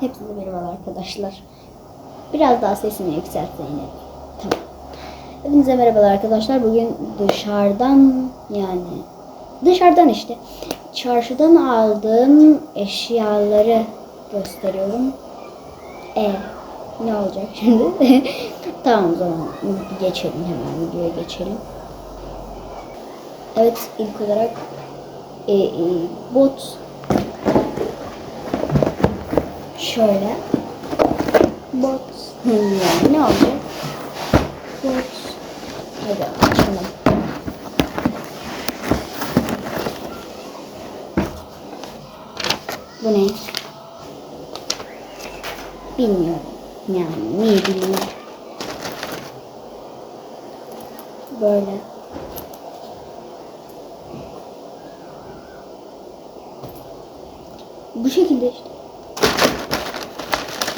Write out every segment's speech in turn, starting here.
Hepinize merhabalar arkadaşlar. Biraz daha sesini yükselt Zeynep. Tamam. Hepinize merhabalar arkadaşlar. Bugün dışarıdan yani dışarıdan işte çarşıdan aldığım eşyaları gösteriyorum. E ne olacak şimdi? tamam o zaman geçelim hemen videoya geçelim. Evet ilk olarak e, e, bot şöyle bot yani ne olacak? Bot hadi açalım. Bu ne? Bilmiyorum. Yani niye bilmiyorum. Böyle. Bu şekilde işte.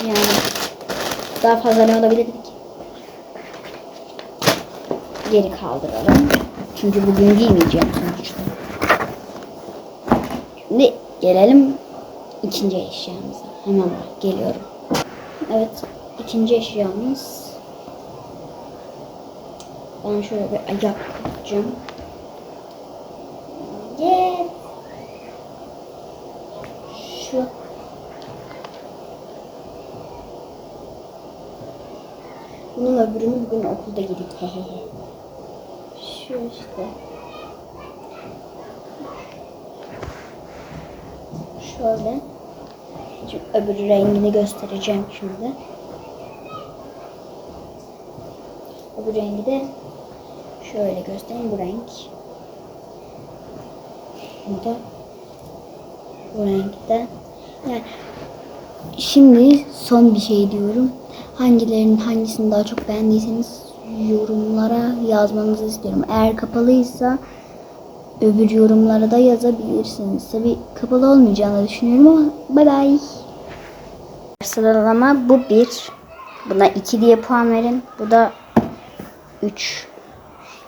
Yani daha fazla ne olabilirdi ki? Geri kaldıralım. Çünkü bugün giymeyeceğim sonuçta. Şimdi gelelim ikinci eşyamıza. Hemen bak geliyorum. Evet ikinci eşyamız. Ben şöyle bir ayak yapacağım. Gel. Şu. Bunun öbürünü bugün okulda hehehe. Şu işte. Şöyle. Şimdi öbür rengini göstereceğim şimdi. Öbür rengi de şöyle göstereyim bu renk. Bu da bu renkte. Yani şimdi son bir şey diyorum. Hangilerinin hangisini daha çok beğendiyseniz yorumlara yazmanızı istiyorum. Eğer kapalıysa öbür yorumlara da yazabilirsiniz. Tabi kapalı olmayacağını düşünüyorum ama bay bay. Sıralama bu bir. Buna 2 diye puan verin. Bu da 3.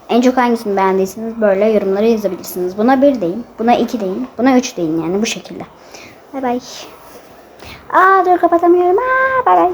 En çok hangisini beğendiyseniz böyle yorumlara yazabilirsiniz. Buna 1 deyin. Buna 2 deyin. Buna 3 deyin yani bu şekilde. Bay bay. Aa dur kapatamıyorum. Aa bay bay.